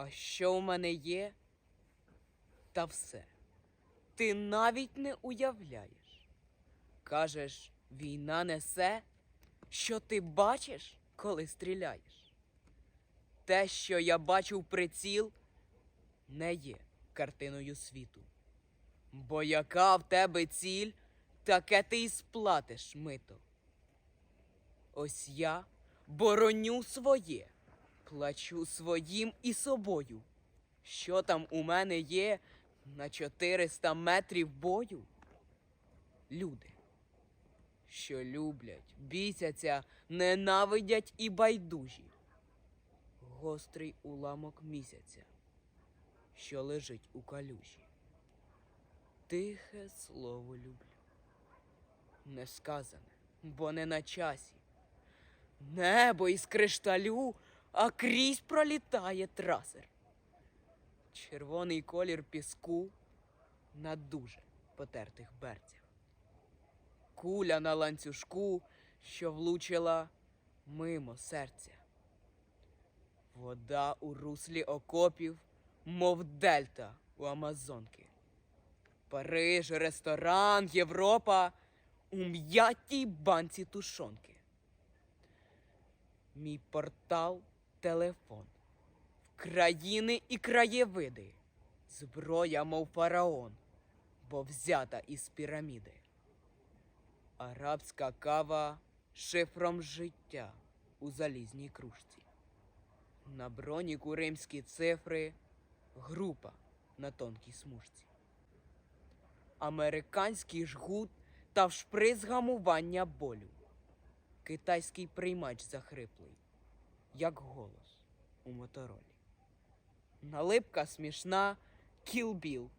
А що в мене є? Та все. Ти навіть не уявляєш. Кажеш, війна несе, що ти бачиш, коли стріляєш. Те, що я бачу приціл, не є картиною світу. Бо яка в тебе ціль, таке ти й сплатиш мито. Ось я бороню своє, плачу своїм і собою. Що там у мене є на 400 метрів бою? Люди, що люблять, бісяться, ненавидять і байдужі. Гострий уламок місяця, що лежить у калюжі. Тихе слово люблю. Не сказане, бо не на часі. Небо із кришталю, а крізь пролітає трасер. Червоний колір піску на дуже потертих берцях. Куля на ланцюжку, що влучила мимо серця. Вода у руслі окопів, мов дельта у Амазонки. Париж, ресторан, Європа у м'ятій банці тушонки. Мій портал телефон. В країни і краєвиди. Зброя, мов фараон, бо взята із піраміди. Арабська кава шифром життя у залізній кружці. На броніку римські цифри, група на тонкій смужці. Американський жгут та вшприц гамування болю. Китайський приймач захриплий, як голос у моторолі. Налипка смішна, кілбіл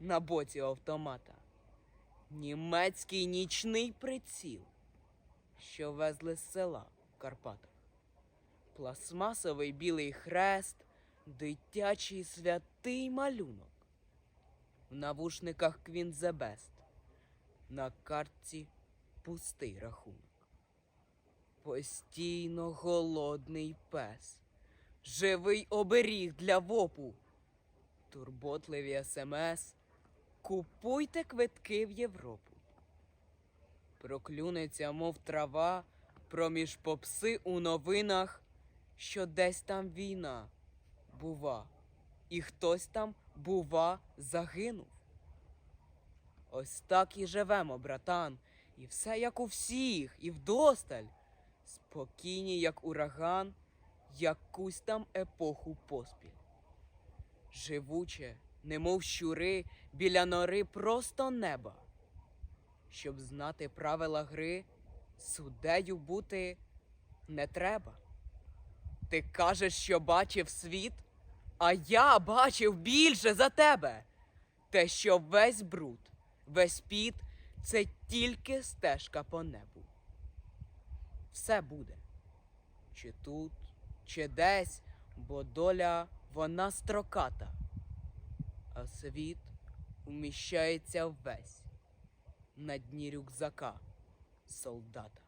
на боці автомата. Німецький нічний приціл, що везли з села в Карпатах. Пластмасовий білий хрест, дитячий святий малюнок. В навушниках Квінзебест, на картці пустий рахунок. Постійно голодний пес, живий оберіг для вопу, турботливі смс, купуйте квитки в Європу. Проклюнеться, мов трава, проміж попси у новинах, що десь там війна, бува, і хтось там, бува, загинув. Ось так і живемо, братан, і все як у всіх, і вдосталь. Спокійні, як ураган, якусь там епоху поспіль. Живуче, немов щури, біля нори просто неба. Щоб знати правила гри, суддею бути не треба. Ти кажеш, що бачив світ, а я бачив більше за тебе. Те, що весь бруд, весь піт це тільки стежка по небу. Все буде. Чи тут, чи десь, бо доля вона строката, а світ вміщається весь на дні рюкзака солдата.